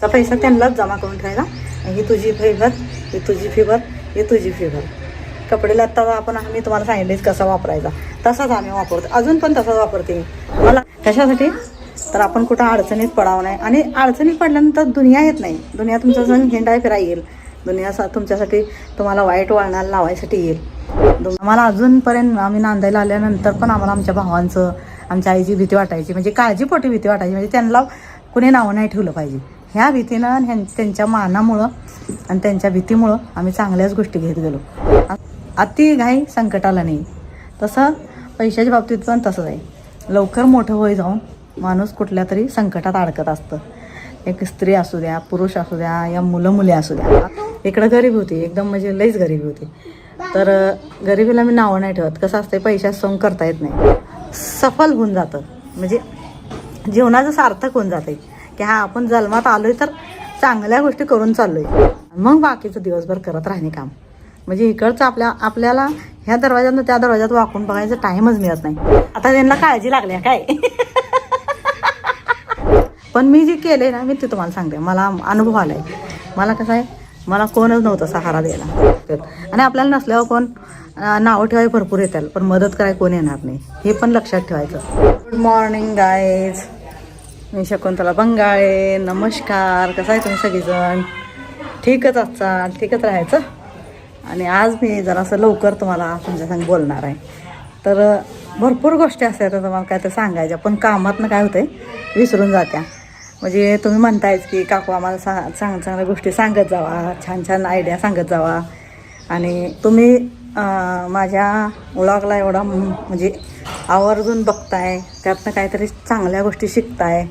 चा पैसा त्यांनाच जमा करून ठेवायचा. ही तुझी फेवर ही तुझी फी ही तुझी फी कपडे लत्ता आपण आम्ही तुम्हाला सांगितलेच कसा वापरायचा. तसाच आम्ही वापरतो. अजून पण तसाच वापरते मला कशासाठी तर आपण कुठं अडचणीत पडावं नाही. आणि अडचणीत पडल्यानंतर दुनिया येत नाही. दुनिया तुमचा सण हिंडाय फिराय येईल. दुनिया सा- तुमच्यासाठी तुम्हाला वाईट वळणाला लावायसाठी येईल. आम्हाला अजूनपर्यंत आम्ही नांदायला आल्यानंतर पण आम्हाला आमच्या भावांचं आमच्या आईची भीती वाटायची. म्हणजे काळजीपोटी भीती वाटायची. म्हणजे त्यांना कुणी नावं नाही ठेवलं पाहिजे. ह्या भीतीनं आणि ह्यां- त्यांच्या मानामुळं आणि त्यांच्या भीतीमुळं आम्ही चांगल्याच गोष्टी घेत गेलो. अति घाई संकटाला नाही. तसं पैशाच्या बाबतीत पण तसंच आहे. लवकर मोठं होई जाऊन माणूस कुठल्या तरी संकटात अडकत असतं. एक स्त्री असू द्या पुरुष असू द्या या मुलं मुली असू द्या. इकडं गरीब होती एकदम म्हणजे लईच गरीबी होती. तर गरिबीला मी नावं नाही ठेवत. कसं असतं पैशात सोंग करता येत नाही. सफल होऊन जातं. म्हणजे जीवनाचं सार्थक होऊन जाते की हा आपण जन्मात आलोय तर चांगल्या गोष्टी करून चाललोय. मग बाकीचं दिवसभर करत राहणे काम. म्हणजे इकडचं आपल्या आपल्याला ह्या दरवाज्यातनं त्या दरवाज्यात वाकून बघायचं टाईमच मिळत नाही. आता त्यांना काळजी लागली आहे काय? पण मी जे केले ना मी ते तुम्हाला सांगते. मला अनुभव आलाय. मला कसं आहे मला कोणच नव्हतं सहारा द्यायला. आणि आपल्याला नसल्यावर कोण नावं ठेवाय भरपूर येतात पण मदत करायला कोण येणार नाही. हे पण लक्षात ठेवायचं. गुड मॉर्निंग गाईज मी शकुंतला बंगाळे नमस्कार कसं आहे तुम्ही सगळीजण? ठीकच असतात ठीकच राहायचं. आणि आज मी जरासं लवकर तुम्हाला तुमच्यासंग बोलणार आहे. तर भरपूर गोष्टी असतात तुम्हाला काय तर सांगायच्या पण कामातनं काय होतंय विसरून जात्या. म्हणजे तुम्ही म्हणतायच की काकू आम्हाला सा चांगल्या चांगल्या गोष्टी सांगत जावा छान छान आयडिया सांगत जावा. आणि तुम्ही माझ्या व्लॉगला एवढा म्हणजे आवर्जून बघताय त्यातनं काहीतरी चांगल्या गोष्टी शिकताय.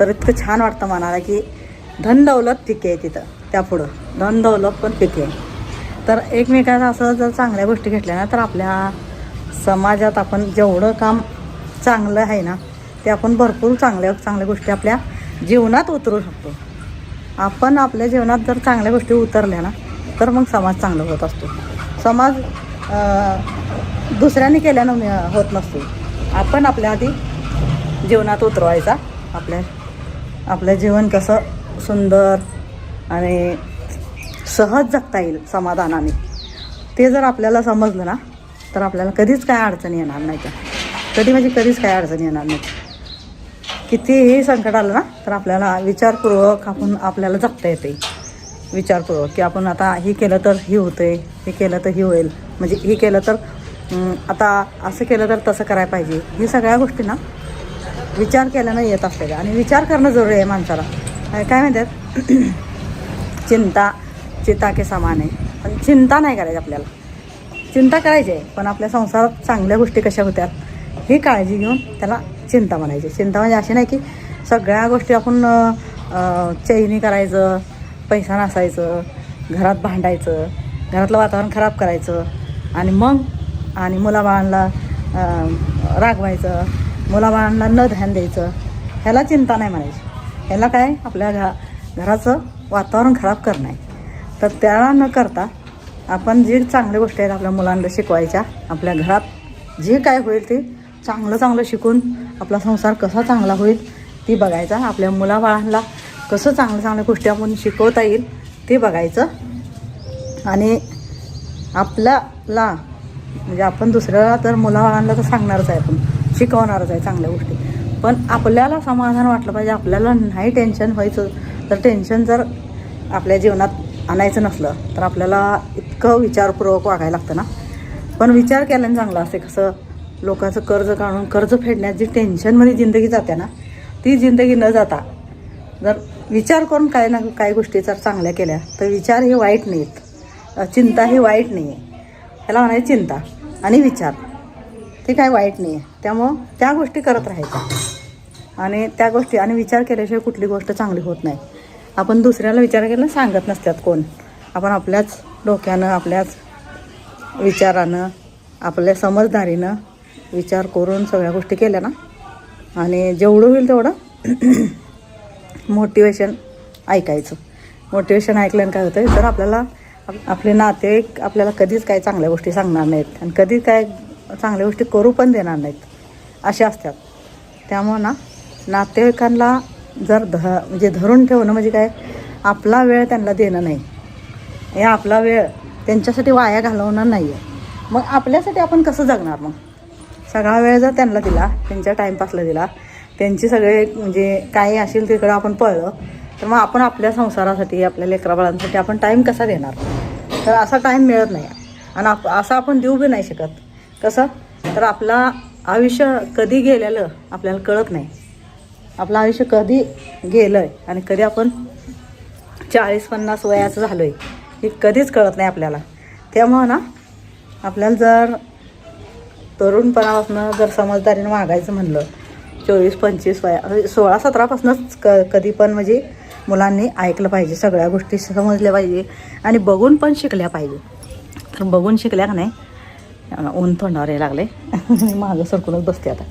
तर इतकं छान वाटतं मनाला की धन दौलत पिके आहे तिथं त्यापुढं. धन दौलत पण पिके आहे. तर एकमेकांना असं जर चांगल्या गोष्टी घेतल्या ना तर आपल्या समाजात आपण जेवढं काम चांगलं आहे ना ते आपण भरपूर चांगल्या चांगल्या गोष्टी आपल्या जीवनात उतरू शकतो. आपण आपल्या जीवनात जर चांगल्या गोष्टी उतरल्या ना तर मग समाज चांगला होत असतो. समाज दुसऱ्याने केल्यानं होत नसतो. आपण आपल्या आधी जीवनात उतरवायचा. आपल्या आपलं जीवन कसं सुंदर आणि सहज जगता येईल समाधानाने. ते जर आपल्याला समजलं ना तर आपल्याला कधीच काय अडचणी येणार नाही त्या. कधी म्हणजे कधीच काय अडचणी येणार नाही. कितीही संकट आलं ना तर आपल्याला विचारपूर्वक आपण आपल्याला जगता येते. विचारपूर्वक की आपण आता हे केलं तर हे होते हे केलं तर हे होईल. म्हणजे हे केलं तर आता असं केलं तर तसं करायला पाहिजे. ही सगळ्या गोष्टी ना विचार केल्यानं येत असलेल्या आणि विचार करणं जरुरी आहे माणसाला. काय म्हणतात? चिंता चिता के समान आहे. पण चिंता नाही करायची आपल्याला. चिंता करायची आहे पण आपल्या संसारात चांगल्या गोष्टी कशा होत्यात ही काळजी घेऊन त्याला चिंता म्हणायची. चिंता म्हणजे अशी नाही की सगळ्या गोष्टी आपण चैनी करायचं पैसा नसायचं घरात भांडायचं घरातलं वातावरण खराब करायचं आणि मग आणि मुलाबाळांना रागवायचं मुलाबाळांना न ध्यान द्यायचं ह्याला चिंता नाही म्हणायची. ह्याला काय? आपल्या घरा घराचं वातावरण खराब करणं. आहे तर त्याला न करता आपण जे चांगल्या गोष्टी आहेत आपल्या मुलांना शिकवायच्या आपल्या घरात जे काय होईल ते चांगलं चांगलं शिकून आपला संसार कसा चांगला होईल ती बघायचा. आपल्या मुलाबाळांना कसं चांगल्या चांगल्या गोष्टी आपण शिकवता येईल ते बघायचं. आणि आपल्याला म्हणजे आपण दुसऱ्याला तर मुलाबाळांना तर सांगणारच आहे आपण शिकवणारच आहे चांगल्या गोष्टी. पण आपल्याला समाधान वाटलं पाहिजे आपल्याला नाही टेन्शन व्हायचं तर टेन्शन जर आपल्या जीवनात आणायचं नसलं तर आपल्याला इतकं विचारपूर्वक वागायला लागतं ना. पण विचार केल्याने चांगलं असते कसं लोकांचं कर्ज काढून कर्ज फेडण्यात जी टेन्शनमध्ये जिंदगी जाते ना ती जिंदगी न जाता जर विचार करून काय ना काही गोष्टी जर चांगल्या केल्या तर विचार हे वाईट नाहीत. चिंता ही वाईट नाही आहे ह्याला म्हणायची चिंता आणि विचार. ते काय वाईट नाही आहे त्यामुळं त्या गोष्टी करत राहायच्या. आणि त्या गोष्टी आणि विचार केल्याशिवाय कुठली गोष्ट चांगली होत नाही. आपण दुसऱ्याला विचार केला सांगत नसतात कोण. आपण आपल्याच डोक्यानं आपल्याच विचारानं आपल्या समजदारीनं विचार करून सगळ्या गोष्टी केल्या ना. आणि जेवढं होईल तेवढं मोटिवेशन ऐकायचं. मोटिवेशन ऐकल्यानं काय होतं तर आपल्याला आपले नातेवाईक आपल्याला कधीच काही चांगल्या गोष्टी सांगणार नाहीत आणि कधी काय चांगल्या गोष्टी करू पण देणार नाहीत अशा असतात. त्यामुळं ना नातेवाईकांना जर ध म्हणजे धरून ठेवणं म्हणजे काय? आपला वेळ त्यांना देणं नाही. हे आपला वेळ त्यांच्यासाठी वाया घालवणार नाही आहे मग आपल्यासाठी आपण कसं जगणार मग? सगळा वेळ जर त्यांना दिला त्यांच्या टाईमपासला दिला त्यांचे सगळे म्हणजे काही असेल तिकडं आपण पळलं तर मग आपण आपल्या संसारासाठी आपल्या लेकराबाळांसाठी आपण टाईम कसा देणार? तर असा टाईम मिळत नाही. आणि आप असं आपण देऊ बी नाही शकत. कसं? तर आपला आयुष्य कधी गेलेलं आपल्याला कळत नाही. आपलं आयुष्य कधी गेलं आहे आणि कधी आपण चाळीस पन्नास वयाचं झालो आहे हे कधीच कळत नाही आपल्याला. त्यामुळं ना आपल्याला जर तरुणपणापासून जर समजदारीनं वागायचं म्हणलं चोवीस पंचवीस वया म्हणजे सोळा सतरापासूनच क कधी पण म्हणजे मुलांनी ऐकलं पाहिजे. सगळ्या गोष्टी समजल्या पाहिजे आणि बघून पण शिकल्या पाहिजे. तर बघून शिकल्या का नाही? ऊन तोंडावर यायला लागले मागं सरकूनच बसते आता.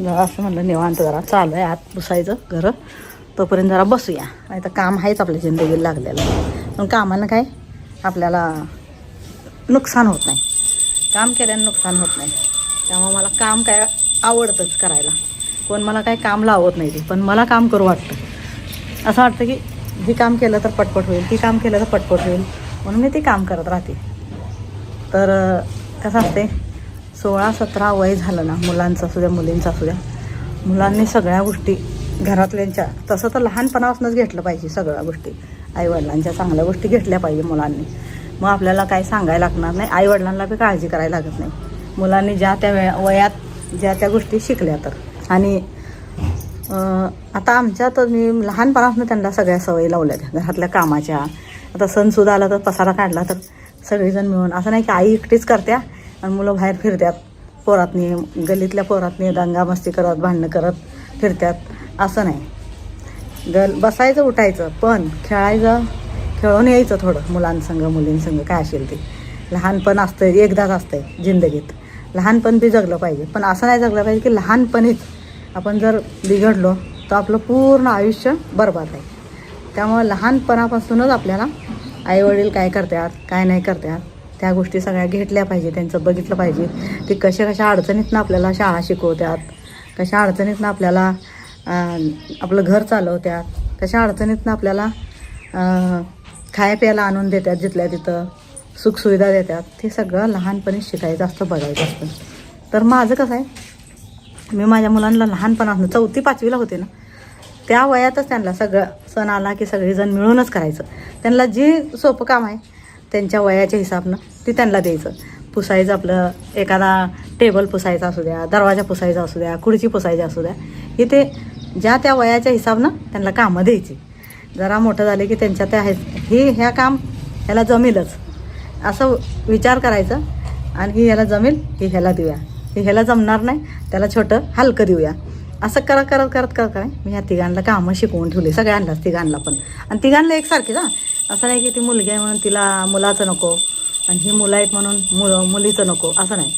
जरा असं म्हणलं निवांत जरा चालू आहे आत पुसायचं घरं. तोपर्यंत जरा बसूया. नाही तर काम आहेच आपल्या जिंदगीला लागलेलं. पण कामानं काय? आपल्याला नुकसान होत नाही. काम केल्यानं नुकसान होत नाही. त्यामुळे मला काम काय आवडतंच करायला. कोण मला काय काम लावत नाही ते पण मला काम करू वाटतं. असं वाटतं की हे काम केलं तर पटपट होईल ती काम केलं तर पटपट होईल म्हणून मी ते काम करत राहते. तर कसं असते सोळा सतरा वय झालं ना मुलांचं असू द्या मुलींचं असू द्या मुलांनी सगळ्या गोष्टी घरातल्यांच्या तसं तर लहानपणापासूनच घेतलं पाहिजे सगळ्या गोष्टी. आईवडिलांच्या चांगल्या गोष्टी घेतल्या पाहिजे मुलांनी. मग आपल्याला काय सांगायला लागणार नाही आईवडिलांना बी काळजी करायला लागत नाही. मुलांनी ज्या त्या वेळा वयात ज्या त्या गोष्टी शिकल्या तर. आणि आता आता आमच्यात मी लहानपणापासून त्यांना सगळ्या सवयी लावल्या त्या. घरातल्या कामाच्या. आता सणसुद्धा आला तर पसारा काढला तर सगळेजण मिळून असं नाही की आई एकटीच करत्या आणि मुलं बाहेर फिरत्यात. पोरातनी गल्लीतल्या पोरातनी दंगामस्ती करत भांडणं करत फिरत्यात. असं नाही. गल बसायचं उठायचं पण खेळायचं खेळून यायचं थोडं. मुलांसंग मुलींसंग काय असेल ते. लहानपण असतं एकदाच असतंय जिंदगीत. लहानपण बी जगलं पाहिजे. पण असं नाही जगलं पाहिजे की लहानपणीच आपण जर बिघडलो तर आपलं पूर्ण आयुष्य बरबाद आहे. त्यामुळं लहानपणापासूनच आपल्याला आईवडील काय करतात काय नाही करतात त्या गोष्टी सगळ्या घेतल्या पाहिजे त्यांचं बघितलं पाहिजे. की कशा कशा अडचणीतनं आपल्याला शाळा शिकवतात कशा अडचणीतनं आपल्याला आपलं घर चालवतात कशा अडचणीतनं आपल्याला खाय खाया प्यायला आणून देतात जिथल्या तिथं. सुखसुविधा देतात. ते सगळं लहानपणी शिकायचं असतं बघायचं असतं. तर माझं कसं आहे मी माझ्या मुलांना लहानपणापासून चौथी पाचवीला होते ना त्या वयातच त्यांना सगळं सण आला की सगळेजण मिळूनच करायचं. त्यांना जे सोपं काम आहे त्यांच्या वयाच्या हिसाबनं ते त्यांना द्यायचं. पुसायचं आपलं एखादा टेबल पुसायचा असू द्या दरवाजा पुसायचा असू द्या खुर्ची पुसायची असू द्या हे ते ज्या त्या वयाच्या हिसाबनं त्यांना कामं द्यायची. जरा मोठं झाले की त्यांच्या त्या आहेत हे ह्या काम ह्याला जमेलच. असं विचार करायचं. आणि ही ह्याला जमेल की ह्याला देऊया. हे ह्याला जमणार नाही त्याला छोटं हलकं देऊया. असं करत करत करत करत काय मी ह्या तिघांना कामं शिकवून ठेवली सगळ्यांनाच तिघांना पण. आणि तिघांना एकसारखीच हां असं नाही की ती मुलगी आहे म्हणून तिला मुलाचं नको आणि ही मुलं आहेत म्हणून मुल मुलीचं नको. असं नाही.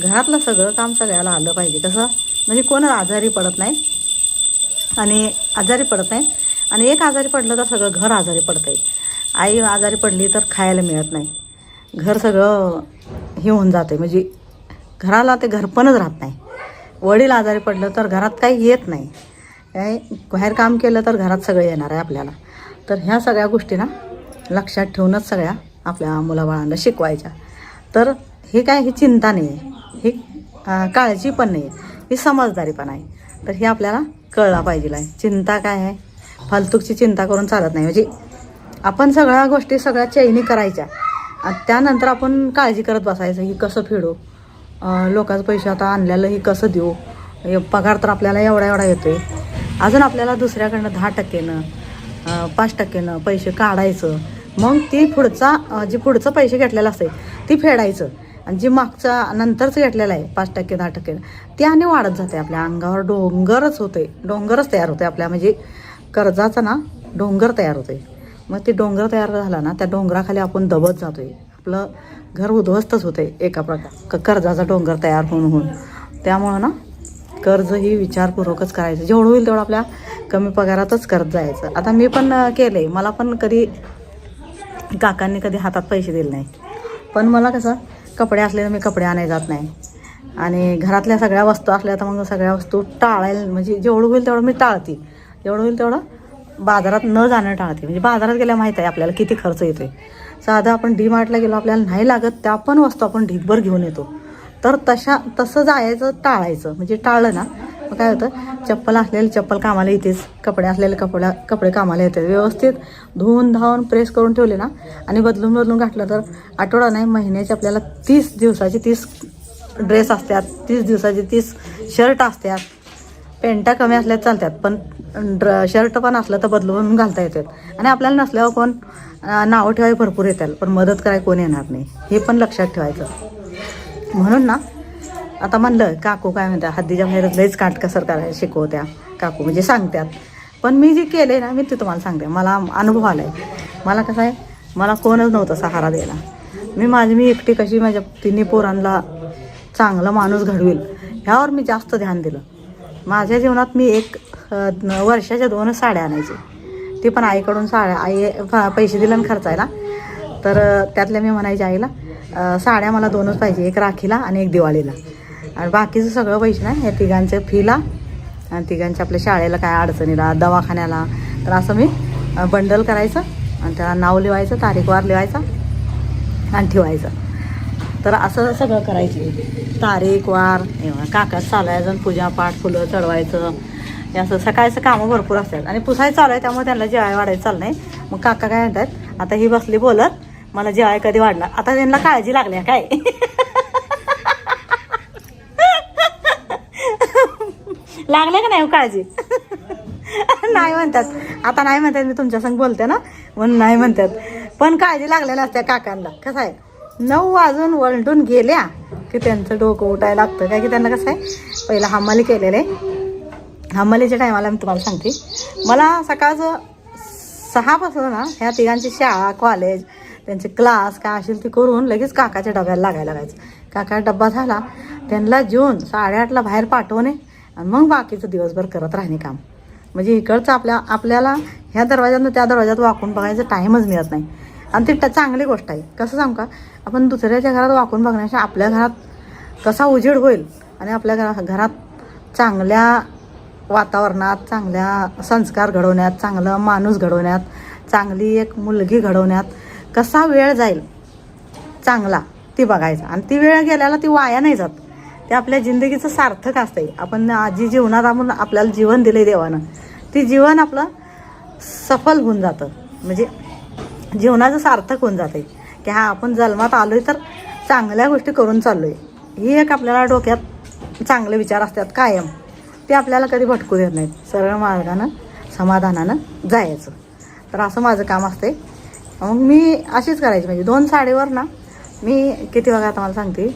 घरातलं सगळं काम सगळ्याला आलं पाहिजे. कसं? म्हणजे कोण आजारी पडत नाही आणि आजारी पडत नाही. आणि एक आजारी पडलं तर सगळं घर आजारी पडतं आहे आई आजारी पडली तर खायला मिळत नाही. घर सगळं हे होऊन जाते म्हणजे घराला ते घरपणच राहत नाही. वडील आजारी पडलं तर घरात काही येत नाही. काय बाहेर काम केलं तर घरात सगळं येणार आहे आपल्याला. तर ह्या सगळ्या गोष्टी ना लक्षात ठेवूनच सगळ्या आपल्या मुलाबाळांना शिकवायच्या. तर हे काय ही चिंता नाही आहे. ही काळजी पण नाही आहे. ही समजदारी पण आहे. तर हे आपल्याला कळला पाहिजे. आहे चिंता काय आहे? फालतूकची चिंता करून चालत नाही. म्हणजे आपण सगळ्या गोष्टी सगळ्या चैनी करायच्या. त्यानंतर आपण काळजी करत बसायचं ही कसं फेडू लोकांचं पैसे आता आणलेलं ही कसं देऊ? हे पगार तर आपल्याला एवढा एवढा येतो आहे अजून आपल्याला दुसऱ्याकडनं दहा टक्केनं पाच टक्केनं पैसे काढायचं. मग ती पुढचा जे पुढचं पैसे घेतलेलं असते ती फेडायचं. आणि जे मागचा नंतरचं घेतलेलं आहे पाच टक्के दहा टक्के ते आणि वाढत जाते. आपल्या अंगावर डोंगरच होते डोंगरच तयार होते आपल्या म्हणजे कर्जाचा ना डोंगर तयार होते मग ते डोंगर तयार झाला ना त्या डोंगराखाली आपण दबत जातोय. आपलं घर उद्ध्वस्तच होते एका प्रकार क- कर्जाचा डोंगर तयार होऊन होऊन. त्यामुळं ना कर्ज ही विचारपूर्वकच करायचं. जेवढं होईल तेवढं आपल्या कमी पगारातच कर्ज जायचं. आता मी पण केलं आहे मला पण कधी काकांनी कधी हातात पैसे दिले नाही पण मला कसं कपडे असले तर मी कपडे आणाय जात नाही. आणि घरातल्या सगळ्या वस्तू असल्या तर मग सगळ्या वस्तू टाळायला म्हणजे जेवढं होईल तेवढं मी टाळते. जेवढं होईल तेवढं बाजारात न जाणं टाळते. म्हणजे बाजारात गेल्या माहीत आहे आपल्याला किती खर्च येतोय. साधं आपण डी मार्टला गेलो आपल्याला नाही लागत त्या पण वस्तू आपण ढीगभर घेऊन येतो. तर तशा तसं जायचं टाळायचं. म्हणजे टाळलं ना मग काय होतं? चप्पल असलेली चप्पल कामाला येतेच. कपडे असलेले कपड्या कपडे कामाला येतात. व्यवस्थित धुवून धावून प्रेस करून ठेवले ना आणि बदलून बदलून घातलं तर आठवडा नाही महिन्याची आपल्याला तीस दिवसाची तीस ड्रेस असतात तीस दिवसाचे तीस शर्ट असतात. पेंटा कमी असल्या चालतात पण ड्र शर्ट पण असलं तर बदलून घालता येतात. आणि आपल्याला नसल्यावर कोण नावं ठेवाय भरपूर येतात. पण मदत कराय कोण येणार नाही. हे पण लक्षात ठेवायचं. म्हणून ना आता म्हणलं काकू काय म्हणतात हद्दीच्या बाहेर लईच काटकसर करायला शिकवत्या. काकू म्हणजे सांगतात पण मी जे केले ना मी ते तुम्हाला सांगते. मला अनुभव आला आहे मला कसं आहे मला कोणच नव्हतं सहारा द्यायला. मी माझी मी एकटी कशी माझ्या तिन्ही पोरांना चांगला माणूस घडवेल ह्यावर मी जास्त ध्यान दिलं. माझ्या जीवनात मी एक वर्षाच्या दोनच साड्या आणायचे. ते पण आईकडून साड्या आई पैसे दिलं आणि खर्चायला. तर त्यातल्या मी म्हणायची आईला साड्या मला दोनच पाहिजे एक राखीला आणि एक दिवाळीला. आणि बाकीचं सगळं पैसे ना या तिघांच्या फीला आणि तिघांच्या आपल्या शाळेला काय अडचणीला दवाखान्याला. तर असं मी बंडल करायचं आणि त्याला नाव लिवायचं तारीखवार लिवायचा आणि ठेवायचं. तर असं सगळं करायचे. तारीख वार हे काका चालायचं पूजापाठ फुलं चढवायचं. हे असं सकाळचं कामं भरपूर असतात. आणि पुसायचं चालू आहे त्यामुळे त्यांना जेवाय वाढायचं चाललं नाही. मग काका काय म्हणतात आता ही बसली बोलत मला जेवाय कधी वाढणार? आता त्यांना काळजी लागली आहे काय? लागले का नाही हो काळजी? नाही म्हणतात. आता नाही म्हणतात मी तुमच्या संग बोलते ना. म्हणून नाही म्हणतात. पण काळजी लागलेल्या असत्या काकांना. कसं आहे? नऊ वाजून वलटून गेल्या की त्यांचं डोकं उठायला लागतं. काय की त्यांना कसं आहे पहिला हमाली केलेलं. आहे हमालीच्या टायमाला मी तुम्हाला सांगते. मला सकाळचं सहापासून ना ह्या तिघांची शाळा कॉलेज त्यांचे क्लास काय असेल ते करून लगेच काकाच्या डब्याला लागायला लागायचं. काका डब्बा झाला त्यांना जेवून साडेआठला बाहेर पाठवणे आणि मग बाकीचं दिवसभर करत राहणे काम. म्हणजे इकडचं आपल्या आपल्याला ह्या दरवाज्यातनं त्या दरवाज्यात वाकून बघायचं टाईमच मिळत नाही. आणि ती चांगली गोष्ट आहे. कसं सांगू का? आपण दुसऱ्याच्या घरात वाकून बघण्यापेक्षा आपल्या घरात कसा उजेड होईल आणि आपल्या घरा घरात चांगल्या वातावरणात चांगल्या संस्कार घडवण्यात चांगलं माणूस घडवण्यात चांगली एक मुलगी घडवण्यात कसा वेळ जाईल चांगला ती बघायचा. आणि ती वेळ गेल्याला ती वाया नाही जात. ते आपल्या जिंदगीचं सार्थक असतंय आपण जी जीवनात आपण आपल्याला जीवन दिले देवानं. ती जीवन आपलं सफल होऊन जातं. म्हणजे जीवनाचं सार्थक होऊन जाते की हा आपण जन्मात आलो आहे तर चांगल्या गोष्टी करून चाललो आहे ही एक आपल्याला डोक्यात चांगले विचार असतात कायम. ते आपल्याला कधी भटकू देत नाहीत. सरळ मार्गानं समाधानानं जायचं. तर असं माझं काम असते मग मी अशीच करायची. म्हणजे दोन साडीवर ना मी किती बघा आता मला सांगते.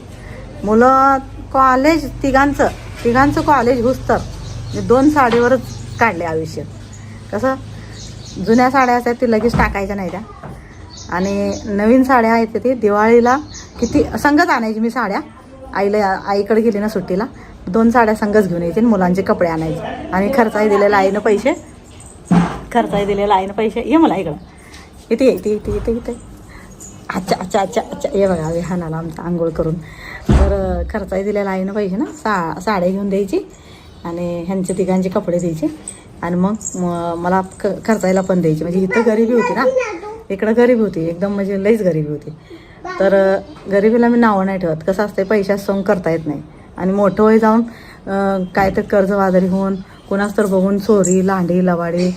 मुलं कॉलेज तिघांचं तिघांचं कॉलेज हुस्तर. म्हणजे मी दोन साडीवरच काढले आयुष्य. कसं? जुन्या साड्या असतात ती लगेच टाकायच्या नाही त्या. आणि नवीन साड्या आहेत ते दिवाळीला किती संगच आणायची मी साड्या. आईला आईकडे गेली ना सुट्टीला. दोन साड्या संगच घेऊन यायचे आणि मुलांचे कपडे आणायचे. आणि खर्चाही दिलेला आईनं पैसे. खर्चाही दिलेला आईनं पैसे. ये मला इकडं. इथे येते इथे इथे इथे अच्छा अच्छा अच्छा अच्छा. ये बघा विहानाला आमचा आंघोळ करून. तर खर्चाही दिलेला आईनं पैसे ना. सा साड्या घेऊन द्यायची आणि ह्यांचे तिघांचे कपडे द्यायचे. आणि मग मला ख खर्चायला पण द्यायची. म्हणजे इथं गरिबी होती ना. इकडं गरीब होती एकदम म्हणजे लईच गरीबी होती. तर गरिबीला मी नावं नाही ठेवत. कसं असतं पैशात सोंग करता येत नाही. आणि मोठं वय जाऊन काय तर कर्जबाजारी होऊन कुणास तर बघून चोरी लांडी लवाडी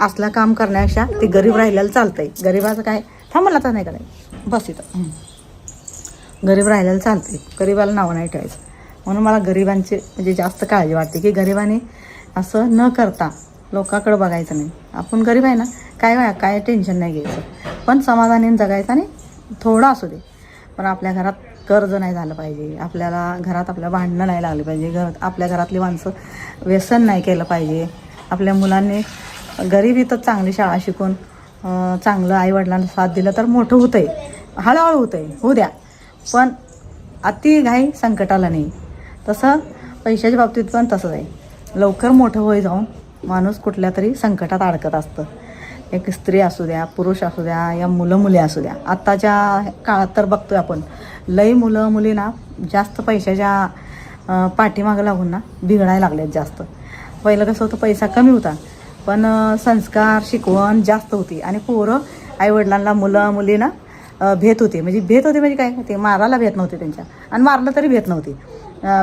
असलं काम करण्यापेक्षा ते गरीब राहिल्याला चालतंय. गरिबाचं काय थांबला तर नाही? करायचं बस इथं. गरीब राहिल्याला चालते गरीबाला नावं नाही ठेवायचं. म्हणून मला गरिबांची म्हणजे जास्त काळजी वाटते की गरिबाने असं न करता लोकांकडे बघायचं नाही. आपण गरीब आहे ना काय व्हाय काय टेन्शन नाही घ्यायचं. पण समाधानाने जगायचं आणि थोडं असू दे. पण आपल्या घरात कर्ज नाही झालं पाहिजे. आपल्याला घरात आपल्या भांडणं नाही लागली पाहिजे. घर आपल्या घरातली माणसं व्यसन नाही केलं पाहिजे. आपल्या मुलांनी गरिबीतच चांगली शाळा शिकून चांगलं आईवडिलांना साथ दिलं तर मोठं होतं आहे हळूहळू होतं आहे होऊ द्या. पण अति घाई संकटाला नाही. तसं पैशाच्या बाबतीत पण तसंच आहे. लवकर मोठं होई जाऊन माणूस कुठल्या तरी संकटात अडकत असतं. एक स्त्री असू द्या पुरुष असू द्या या मुलं मुली असू द्या. आत्ताच्या काळात तर बघतोय आपण लई मुलं मुलींना जास्त पैशाच्या पाठीमागं लागून ना बिघडायला लागलेत जास्त. पहिलं कसं होतं पैसा कमी होता पण संस्कार शिकवण जास्त होती. आणि पोरं आईवडिलांना मुलं मुलींना भेत भेट म्हणजे भेत होते म्हणजे काय? ते मारायला भेट नव्हती त्यांच्या. आणि मारलं तरी भेट नव्हती.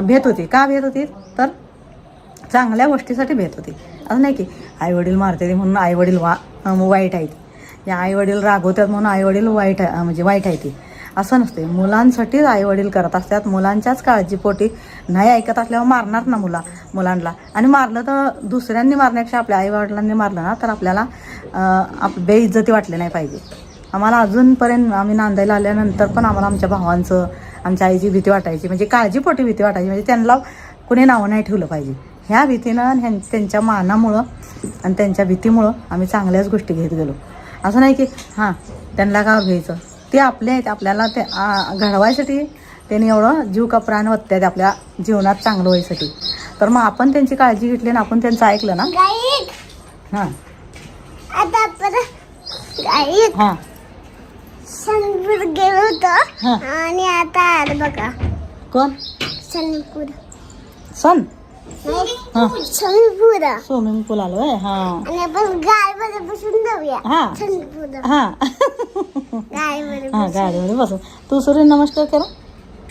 भेट होती. का भेट होती? तर चांगल्या गोष्टीसाठी भेट होती. असं नाही की आईवडील मारते ते म्हणून आईवडील वा वाईट आहेत या आईवडील रागवतात म्हणून आईवडील वाईट म्हणजे वाईट आहे असं नसते मुलांसाठीच आईवडील करत असतात. मुलांच्याच काळजीपोटी नाही ऐकत असल्यावर मारणार ना मुला मुलांना. आणि मारलं तर दुसऱ्यांनी मारण्यापेक्षा आपल्या आईवडिलांनी मारलं ना तर आपल्याला आप बेइज्जती वाटली नाही पाहिजे. आम्हाला अजूनपर्यंत आम्ही नांदायला आल्यानंतर पण आम्हाला आमच्या भावांचं आमच्या आईची भीती वाटायची. म्हणजे काळजीपोटी भीती वाटायची. म्हणजे त्यांना कुणी नावं नाही ठेवलं पाहिजे. ह्या भीतीनं आणि त्यांच्या मानामुळं आणि त्यांच्या भीतीमुळं आम्ही चांगल्याच गोष्टी घेत गेलो. असं नाही की हां त्यांना का घ्यायचं? ते आपले आहेत आपल्याला ते घडवायसाठी त्यांनी एवढं जीव का प्राण वत्त्यात आपल्या जीवनात चांगलं व्हायसाठी. तर मग आपण त्यांची काळजी घेतली आणि आपण त्यांचं ऐकलं ना? हां. हां. सनपूर गेलो होतो. आणि आता बघा. कोण? सनपूर. सन? स्विमिंग पूल आलो आहे हां. हा. हां. हां गाडीमध्ये बसून. तू सूर्य नमस्कार केला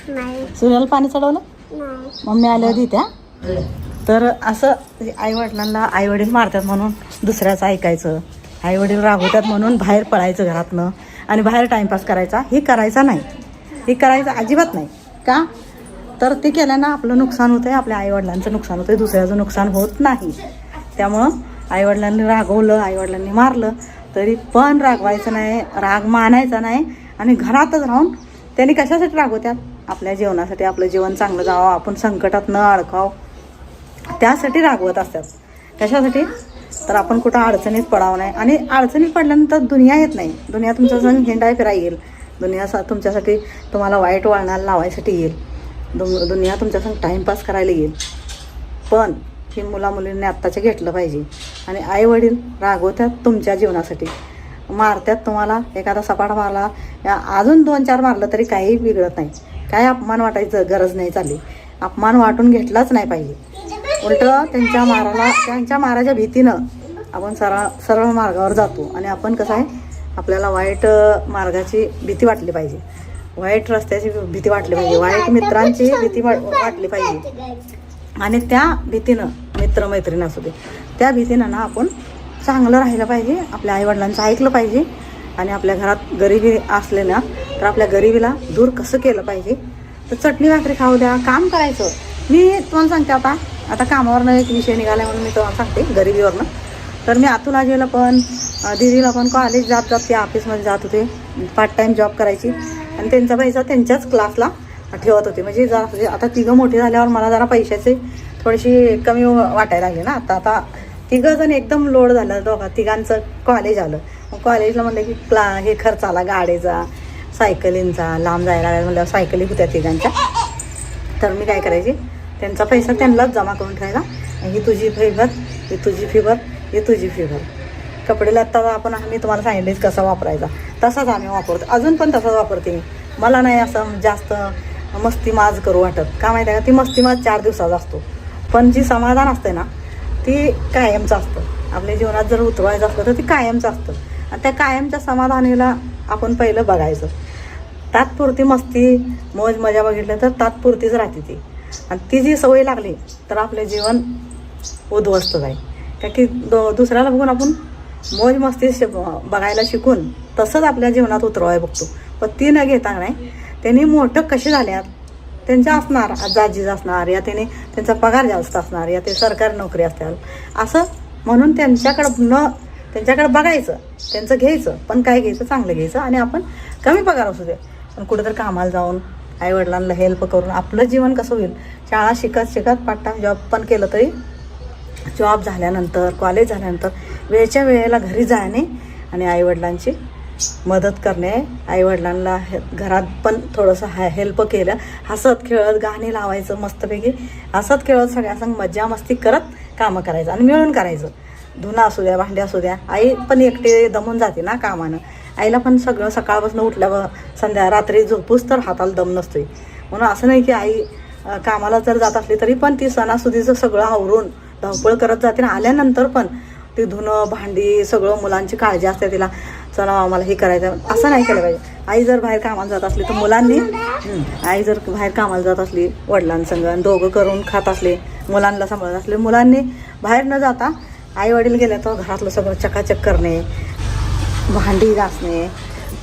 नाही. सूर्याला पाणी चढवलं? नाही. मम्मी आल्या होती त्या. तर असं आई वडिलांना आई वडील मारतात म्हणून दुसऱ्याचं ऐकायचं. आई वडील रागवतात म्हणून बाहेर पळायचं घरातनं. आणि बाहेर टाइमपास करायचा. हे करायचा नाही. हे करायचं अजिबात नाही. का? तर ते केल्यानं आपलं नुकसान होतं आहे आपल्या आईवडिलांचं नुकसान होतं आहे दुसऱ्याचं नुकसान होत नाही. त्यामुळं आईवडिलांनी रागवलं आईवडिलांनी मारलं तरी पण रागवायचं नाही राग मानायचा नाही आणि घरातच राहून त्यांनी कशासाठी रागवतात आपल्या जेवणासाठी आपलं जेवण चांगलं जावं आपण संकटात न अडकावं. त्यासाठी रागवत असतात. कशासाठी? तर आपण कुठं अडचणीत पडावं नाही. आणि अडचणीत पडल्यानंतर दुनिया येत नाही. दुनिया तुमच्या संग हिंडाय फिराय येईल. दुनिया सा- तुमच्यासाठी तुम्हाला वाईट वळणाला लावायसाठी येईल. दु- दुनिया तुमच्या संग टाईमपास करायला येईल. पण ही मुलामुलींनी आत्ताचे घेतलं पाहिजे. आणि आईवडील रागवत्यात रागवतात तुमच्या जीवनासाठी. मारतात तुम्हाला एखादा सपाट मारला या अजून दोन चार मारलं तरी काही बिघडत नाही. काय अपमान वाटायचं? गरज नाही चालली. अपमान वाटून घेतलाच नाही पाहिजे. उलट त्यांच्या माराला त्यांच्या माराच्या भीतीनं आपण सरळ सरळ मार्गावर जातो. आणि आपण कसं आहे आपल्याला वाईट मार्गाची भीती वाटली पाहिजे. वाईट रस्त्याची भीती वाटली पाहिजे. वाईट मित्रांची भीती वाटली पाहिजे. आणि त्या भीतीनं मित्रमैत्रीण असू दे त्या भीतीनं ना आपण चांगलं राहिलं पाहिजे आपल्या आईवडिलांचं ऐकलं पाहिजे. आणि आपल्या घरात गरिबी असले ना तर आपल्या गरिबीला दूर कसं केलं पाहिजे? तर चटणी भाकरी खाऊ द्या काम करायचं. मी तुम्हाला सांगते आता आता कामावरनं एक विषय निघाला म्हणून मी तुम्हाला सांगते गरिबीवरनं. तर मी अतुल आजीला पण दीदीला पण कॉलेज जात जात ते ऑफिसमध्ये जात होते. पार्ट टाईम जॉब करायची. आणि त्यांचा पैसा त्यांच्याच क्लासला ठेवत होते. म्हणजे जरा म्हणजे आता तिघं मोठी झाल्यावर मला जरा पैशाचे थोडीशी कमी वाटायला लागली ना. आता आता तिघं जण एकदम लोड झालं दोघा. तिघांचं कॉलेज आलं. मग कॉलेजला म्हणलं की क्ला हे खर्च आला गाडीचा सायकलींचा लांब जायला लागला. म्हणल्यावर सायकली होत्या तिघांच्या. तर मी काय करायची त्यांचा पैसा त्यांनाच जमा करून ठेवायचा. ही तुझी फी भर ही तुझी फी भर ही तुझी फी भर. कपडे लत्ता आपण मी तुम्हाला सांगितलेच कसा वापरायचा. तसाच आम्ही वापरतो. अजून पण तसाच वापरते मी. मला नाही असं जास्त मस्ती माज करू वाटत. का माहिती आहे का? ती मस्ती माज चार दिवसाचा असतो. पण जी समाधान असते ना ती कायमचं असतं. आपल्या जीवनात जर उतरवायचं असलं तर ती कायमचं असतं. आणि त्या कायमच्या समाधानीला आपण पहिलं बघायचं. तात्पुरती मस्ती मौज मजा बघितलं तर तात्पुरतीच राहते ती. आणि ती जी सवय लागली तर आपलं जीवन उद्ध्वस्त जाईल. का की दो दुसऱ्याला बघून आपण मौज मस्ती बघायला शिकून तसंच आपल्या जीवनात उतरवाय बघतो. पण ती न घेता नाही त्यांनी मोठं कसे झाल्यात त्यांच्या असणार आजीज असणार या त्याने त्यांचा पगार जास्त असणार या ते सरकारी नोकरी असतील असं म्हणून त्यांच्याकडं न त्यांच्याकडे बघायचं त्यांचं घ्यायचं पण काय घ्यायचं चांगलं घ्यायचं आणि आपण कमी पगार असू दे. पण कुठेतरी कामाला जाऊन आईवडिलांना हेल्प करून आपलं जीवन कसं होईल? शाळा शिकत शिकत पार्ट टाईम जॉब पण केलं तरी जॉब झाल्यानंतर कॉलेज झाल्यानंतर वेळच्या वेळेला घरी जाणे आणि आईवडिलांची मदत करणे. आईवडिलांना हे घरात पण थोडंसं हा हेल्प केलं. हसत खेळत गाणी लावायचं मस्तपैकी. हसत खेळत सगळ्यांसंग मज्जा मस्ती करत कामं करायचं आणि मिळून करायचं. धुणं असू द्या भांडी असू द्या. आई पण एकटी दमून जाते ना कामानं. आईला पण सगळं सकाळपासून उठल्यावर संध्या रात्री झोपूस तर हाताला दम नसतोय. म्हणून असं नाही की आई कामाला जर जात असली तरी पण ती सणासुदीचं सगळं आवरून धावपळ करत जाते आणि आल्यानंतर पण ते धुणं भांडी सगळं मुलांची काळजी असते तिला. चला आम्हाला हे करायचं असं नाही केलं पाहिजे. आई जर बाहेर कामाला जात असली तर मुलांनी आई जर बाहेर कामाला जात असली वडिलांसंग आणि दोघं करून खात असले मुलांना सांभाळत असले मुलांनी बाहेर न जाता आई वडील गेले तर घरातलं सगळं चकाचक करणे भांडी घासणे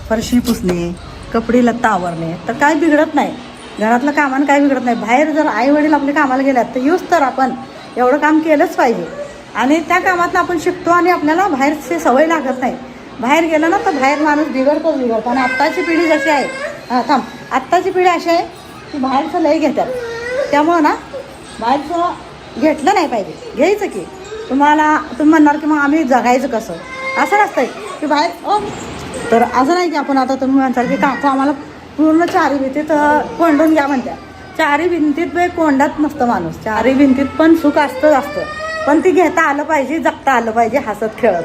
फरशी पुसणे कपडे लत्ता आवरणे तर काय बिघडत नाही. घरातलं कामानं काय बिघडत नाही. बाहेर जर आई वडील आपले कामाला गेल्यात तर येऊच तर आपण एवढं काम केलंच पाहिजे. आणि त्या कामातनं आपण शिकतो आणि आपल्याला बाहेरची सवय लागत नाही. बाहेर गेलं ना तर बाहेर माणूस बिघडतोच बिघडतो. आणि आत्ताची पिढी जशी आहे हां थांब. आत्ताची पिढी अशी आहे की बाहेरचं लय घेतात. त्यामुळं ना बाहेरचं घेतलं नाही पाहिजे. घ्यायचं की. तुम्हाला तुम्ही म्हणणार की मग आम्ही जगायचं कसं? असं नसतंय. की बाहेर ओ तर असं नाही की आपण आता तुम्ही म्हणताल की काकू आम्हाला पूर्ण चारी भिंतीत कोंडून घ्या म्हणत्या. चारी भिंतीत बे कोंडात नसतं माणूस. चारी भिंतीत पण सुख असतंच असतं. पण ती घेता आलं पाहिजे जगता आलं पाहिजे हसत खेळत.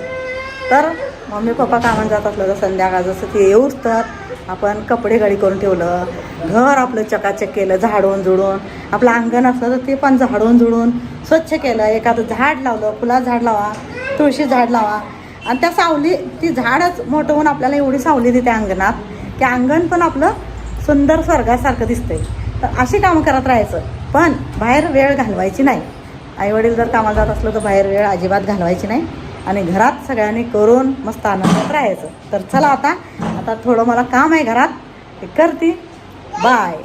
तर मम्मी पप्पा कामाला जात असलं तर संध्याकाळ जसं ते येऊच तर आपण कपडे गडी करून ठेवलं घर आपलं चकाचक केलं झाडून झुडून. आपलं अंगण असलं तर ते पण झाडून झुडून स्वच्छ केलं. एखादं झाड लावलं फुला झाड लावा तुळशी झाड लावा. आणि त्या सावली ती झाडच मोठं होऊन आपल्याला एवढी सावली देते अंगणात की अंगण पण आपलं सुंदर स्वर्गासारखं दिसतंय. तर अशी कामं करत राहायचं. पण बाहेर वेळ घालवायची नाही. आईवडील जर कामाला जात असलं तर बाहेर वेळ अजिबात घालवायची नाही. आणि घरात सगळ्यांनी करून मस्त आनंदात राहायचं. तर चला आता आता थोडं मला काम आहे घरात. ते करते. बाय